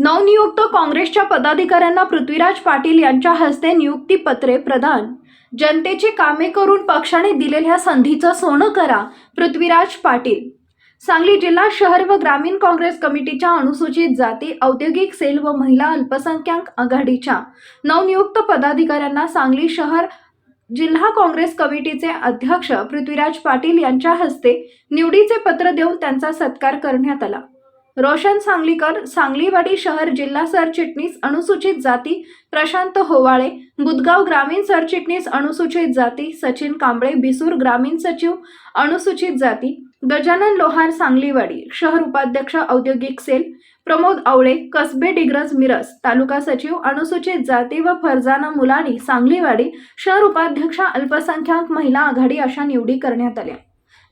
नवनियुक्त काँग्रेसच्या पदाधिकाऱ्यांना पृथ्वीराज पाटील यांच्या हस्ते नियुक्तीपत्रे प्रदान. जनतेची कामे करून पक्षाने दिलेल्या संधीचं सोनं करा पृथ्वीराज पाटील. सांगली जिल्हा शहर व ग्रामीण काँग्रेस कमिटीच्या अनुसूचित जाती औद्योगिक सेल व महिला अल्पसंख्याक आघाडीच्या नवनियुक्त पदाधिकाऱ्यांना सांगली शहर जिल्हा काँग्रेस कमिटीचे अध्यक्ष पृथ्वीराज पाटील यांच्या हस्ते निवडीचे पत्र देऊन त्यांचा सत्कार करण्यात आला. रोशन सांगलीकर सांगलीवाडी शहर जिल्हा सरचिटणीस अनुसूचित जाती प्रशांत होवाळे बुदगाव ग्रामीण सरचिटणीस अनुसूचित जाती सचिन कांबळे बिसूर ग्रामीण सचिव अनुसूचित जाती गजानन लोहार सांगलीवाडी शहर उपाध्यक्ष औद्योगिक सेल प्रमोद आवळे कसबे डिग्रज मिरज तालुका सचिव अनुसूचित जाती व फरजाना मुलानी सांगलीवाडी शहर उपाध्यक्ष अल्पसंख्याक महिला आघाडी अशा निवडी करण्यात आल्या.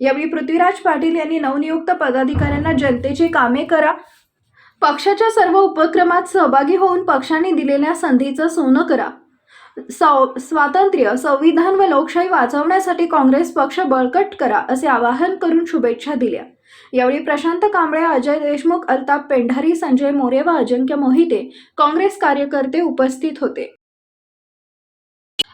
यावेळी पृथ्वीराज पाटील यांनी नवनियुक्त पदाधिकाऱ्यांना जनतेची कामे करा. पक्षाच्या सर्व उपक्रमात सहभागी होऊन पक्षाने दिलेल्या संधीचं सोनं करा. सौ स्वातंत्र्य संविधान व लोकशाही वाचवण्यासाठी काँग्रेस पक्ष बळकट करा असे आवाहन करून शुभेच्छा दिल्या. यावेळी प्रशांत कांबळे अजय देशमुख अल्ताप पेंढारी संजय मोरे व अजिंक्य मोहिते काँग्रेस कार्यकर्ते उपस्थित होते.